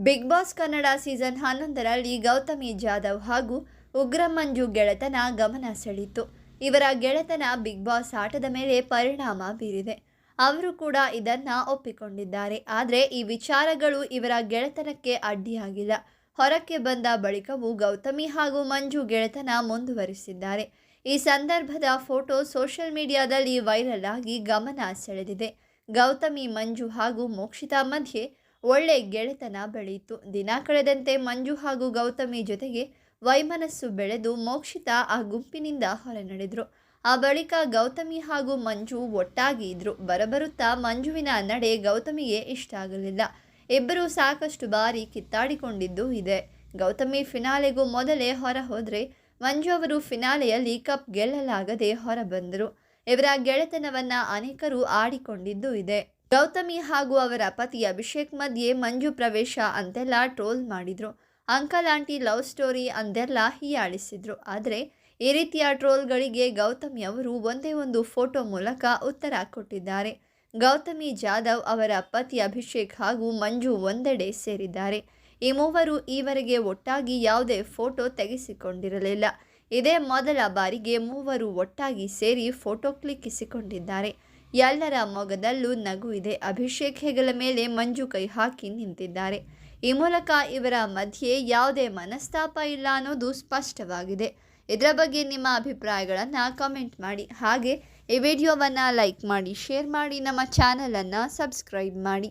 Big boss Kannada season ಹನ್ನೊಂದರಲ್ಲಿ ಗೌತಮಿ ಜಾಧವ್ ಹಾಗೂ ಉಗ್ರ ಮಂಜು ಗೆಳೆತನ ಗಮನ ಸೆಳೆಯಿತು. ಇವರ ಗೆಳೆತನ ಬಿಗ್ ಬಾಸ್ ಆಟದ ಮೇಲೆ ಪರಿಣಾಮ ಬೀರಿದೆ. ಅವರು ಕೂಡ ಇದನ್ನು ಒಪ್ಪಿಕೊಂಡಿದ್ದಾರೆ. ಆದರೆ ಈ ವಿಚಾರಗಳು ಇವರ ಗೆಳೆತನಕ್ಕೆ ಅಡ್ಡಿಯಾಗಿಲ್ಲ. ಹೊರಕ್ಕೆ ಬಂದ ಬಳಿಕವೂ ಗೌತಮಿ ಹಾಗೂ ಮಂಜು ಗೆಳೆತನ ಮುಂದುವರಿಸಿದ್ದಾರೆ. ಈ ಸಂದರ್ಭದ ಫೋಟೋ ಸೋಷಿಯಲ್ ಮೀಡಿಯಾದಲ್ಲಿ ವೈರಲ್ ಆಗಿ ಗಮನ ಸೆಳೆದಿದೆ. ಗೌತಮಿ, ಮಂಜು ಹಾಗೂ ಮೋಕ್ಷಿತಾ ಮಧ್ಯೆ ಒಳ್ಳೆ ಗೆಳೆತನ ಬೆಳೆಯಿತು. ದಿನ ಕಳೆದಂತೆ ಮಂಜು ಹಾಗೂ ಗೌತಮಿ ಜೊತೆಗೆ ವೈಮನಸ್ಸು ಬೆಳೆದು ಮೋಕ್ಷಿತ ಆ ಗುಂಪಿನಿಂದ ಹೊರನಡೆದ್ರು ಆ ಬಳಿಕ ಗೌತಮಿ ಹಾಗೂ ಮಂಜು ಒಟ್ಟಾಗಿ ಇದ್ರು. ಬರಬರುತ್ತಾ ಮಂಜುವಿನ ನಡೆ ಗೌತಮಿಗೆ ಇಷ್ಟ ಆಗಲಿಲ್ಲ. ಇಬ್ಬರು ಸಾಕಷ್ಟು ಬಾರಿ ಕಿತ್ತಾಡಿಕೊಂಡಿದ್ದು ಇದೆ. ಗೌತಮಿ ಫಿನಾಲೆಗೂ ಮೊದಲೇ ಹೊರ ಹೋದರೆ ಮಂಜು ಅವರು ಫಿನಾಲೆಯಲ್ಲಿ ಕಪ್ ಗೆಲ್ಲಲಾಗದೆ ಹೊರಬಂದರು ಇವರ ಗೆಳೆತನವನ್ನು ಅನೇಕರು ಆಡಿಕೊಂಡಿದ್ದು ಇದೆ. ಗೌತಮಿ ಹಾಗೂ ಅವರ ಪತಿ ಅಭಿಷೇಕ್ ಮಧ್ಯೆ ಮಂಜು ಪ್ರವೇಶ ಅಂತೆಲ್ಲ ಟ್ರೋಲ್ ಮಾಡಿದ್ರು. ಅಂಕಲ್, ಆಂಟಿ ಲವ್ ಸ್ಟೋರಿ ಅಂದೆಲ್ಲ ಹೀಯಾಳಿಸಿದ್ರು. ಆದರೆ ಈ ರೀತಿಯ ಟ್ರೋಲ್ಗಳಿಗೆ ಗೌತಮಿ ಅವರು ಒಂದೇ ಒಂದು ಫೋಟೋ ಮೂಲಕ ಉತ್ತರ ಕೊಟ್ಟಿದ್ದಾರೆ. ಗೌತಮಿ ಜಾಧವ್ ಅವರ ಪತಿ ಅಭಿಷೇಕ್ ಹಾಗೂ ಮಂಜು ಒಂದೆಡೆ ಸೇರಿದ್ದಾರೆ. ಈ ಮೂವರು ಈವರೆಗೆ ಒಟ್ಟಾಗಿ ಯಾವುದೇ ಫೋಟೋ ತೆಗೆಸಿಕೊಂಡಿರಲಿಲ್ಲ. ಇದೇ ಮೊದಲ ಬಾರಿಗೆ ಮೂವರು ಒಟ್ಟಾಗಿ ಸೇರಿ ಫೋಟೋ ಕ್ಲಿಕ್ಕಿಸಿಕೊಂಡಿದ್ದಾರೆ. ಎಲ್ಲರ ಮೊಗದಲ್ಲೂ ನಗು ಇದೆ. ಅಭಿಷೇಕ್ ಹೆಗಲ ಮೇಲೆ ಮಂಜು ಕೈ ಹಾಕಿ ನಿಂತಿದ್ದಾರೆ. ಈ ಮೂಲಕ ಇವರ ಮಧ್ಯೆ ಯಾವುದೇ ಮನಸ್ತಾಪ ಇಲ್ಲ ಅನ್ನೋದು ಸ್ಪಷ್ಟವಾಗಿದೆ. ಇದರ ಬಗ್ಗೆ ನಿಮ್ಮ ಅಭಿಪ್ರಾಯಗಳನ್ನು ಕಮೆಂಟ್ ಮಾಡಿ. ಹಾಗೆ ಈ ವಿಡಿಯೋವನ್ನು ಲೈಕ್ ಮಾಡಿ ಶೇರ್ ಮಾಡಿ, ನಮ್ಮ ಚಾನಲನ್ನು ಸಬ್ಸ್ಕ್ರೈಬ್ ಮಾಡಿ.